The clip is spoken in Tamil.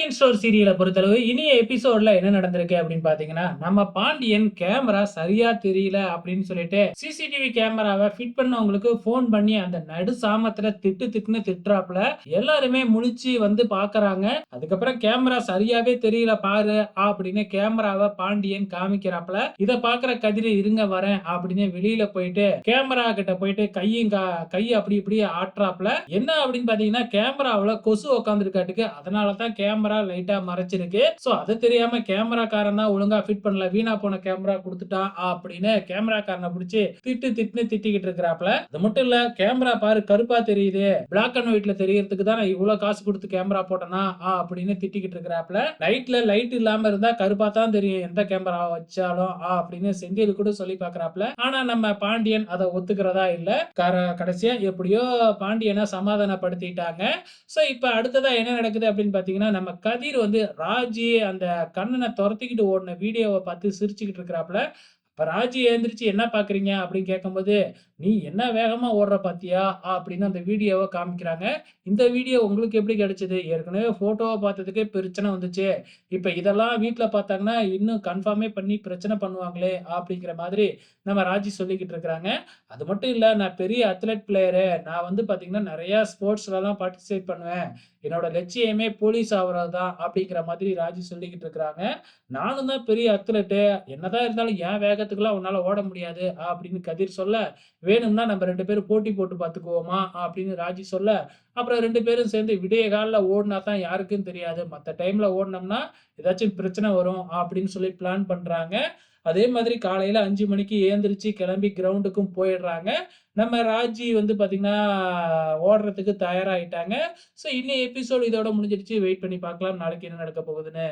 பாண்டியன் ஸ்டோர் சீரியலை பொறுத்தளவு இனிய எபிசோட்ல என்ன நடந்திருக்கு அப்படின்னு பாத்தீங்கன்னா நம்ம பாண்டியன் கேமரா சரியா தெரியல அப்படின்னு சொல்லிட்டு சிசிடிவி கேமராவை ஃபிட் பண்ணவங்களுக்கு ஃபோன் பண்ணி அந்த நடு சாமத்துல திட்டு திட்டுன்னு திட்டுறாப்புல. எல்லாருமே முழிச்சு வந்து பாக்குறாங்க. அதுக்கப்புறம் கேமரா சரியாவே தெரியல பாரு அப்படின்னு கேமராவை பாண்டியன் காமிக்கிறாப்புல. இத பாக்குற கதிர் இருங்க வரேன் அப்படின்னு வெளியில போயிட்டு கேமரா கிட்ட போயிட்டு கையும் கா- கை அப்படி இப்படி ஆட்டுறாப்புல. என்ன அப்படின்னு பாத்தீங்கன்னா கேமராவுல கொசு உட்காந்துருக்காட்டுக்கு அதனாலதான் கேமரா கேமரா லைட்டா மறைச்சிருக்கு. சோ அது தெரியாம கேமராக்காரன் தான் ஒழுங்கா ஃபிட் பண்ணல. வீணா போன கேமரா கொடுத்துட்டான் அப்படின்னு கேமராக்காரனை பிடிச்சி திட்டு திட்டுன்னு திட்டிக்கிட்டு இருக்கிறாப்ல அது மட்டும் இல்ல கேமரா பாரு கருப்பா தெரியுது. பிளாக் அண்ட் ஒயிட்ல தெரியறதுக்கு தான் நான் இவ்வளவு காசு கொடுத்து கேமரா போட்டேனா ஆ அப்படின்னு திட்டிக்கிட்டு இருக்கிறாப்ல லைட்ல லைட் இல்லாம இருந்தா கருப்பா தான் தெரியும் எந்த கேமரா வச்சாலும் ஆ அப்படின்னு செந்தில் கூட சொல்லி பாக்குறாப்ல ஆனா நம்ம பாண்டியன் அதை ஒத்துக்கிறதா இல்ல. கடைசியா எப்படியோ பாண்டியனை சமாதானப்படுத்திட்டாங்க. சோ இப்ப அடுத்ததா என்ன நடக்குது அப்படின்னு பார்த்தீங்கன்னா நம்ம கதிர் வந்து ராஜி அந்த கண்ணனை துரத்திக்கிட்டு ஓடின வீடியோவை பார்த்து சிரிச்சுக்கிட்டு இருக்கிறாப்புல இப்போ ராஜி எழுந்திரிச்சு என்ன பார்க்குறீங்க அப்படின்னு கேட்கும்போது நீ என்ன வேகமா ஓடுற பாத்தியா? அப்படின்னு அந்த வீடியோவை காமிக்கிறாங்க. இந்த வீடியோ உங்களுக்கு எப்படி கிடைச்சது? ஏற்கனவே ஃபோட்டோவை பார்த்ததுக்கே பிரச்சனை வந்துச்சு. இப்போ இதெல்லாம் வீட்டில் பார்த்தாங்கன்னா இன்னும் கன்ஃபார்மே பண்ணி பிரச்சனை பண்ணுவாங்களே அப்படிங்கிற மாதிரி நம்ம ராஜி சொல்லிக்கிட்டு இருக்கிறாங்க. அது மட்டும் இல்லை நான் பெரிய அத்லெட் பிளேயரு நான் வந்து பார்த்தீங்கன்னா நிறையா ஸ்போர்ட்ஸ்லலாம் பார்ட்டிசிபேட் பண்ணுவேன். என்னோட லட்சியமே போலீஸ் ஆகிறது தான் அப்படிங்கிற மாதிரி ராஜி சொல்லிக்கிட்டு இருக்கிறாங்க. நானும் தான் பெரிய அத்லெட்டு என்னதான் இருந்தாலும் என் நேரத்துக்குலாம் உன்னால ஓட முடியாது அப்படின்னு கதிர் சொல்ல வேணும்னா நம்ம ரெண்டு பேரும் போட்டி போட்டு பார்த்துக்குவோமா அப்படின்னு ராஜி சொல்ல அப்புறம் ரெண்டு பேரும் சேர்ந்து விடிய காலில் ஓடினா தான் யாருக்கும் தெரியாது. மற்ற டைம்ல ஓடினோம்னா ஏதாச்சும் பிரச்சனை வரும் அப்படின்னு சொல்லி பிளான் பண்றாங்க. அதே மாதிரி காலையில அஞ்சு மணிக்கு ஏந்திரிச்சு கிளம்பி கிரவுண்டுக்கும் போயிடுறாங்க. நம்ம ராஜி வந்து பாத்தீங்கன்னா ஓடுறதுக்கு தயாராகிட்டாங்க ஸோ இன்னும் எபிசோடு இதோட முடிஞ்சிடுச்சு. வெயிட் பண்ணி பார்க்கலாம். நாளைக்கு என்ன நடக்க போகுதுன்னு.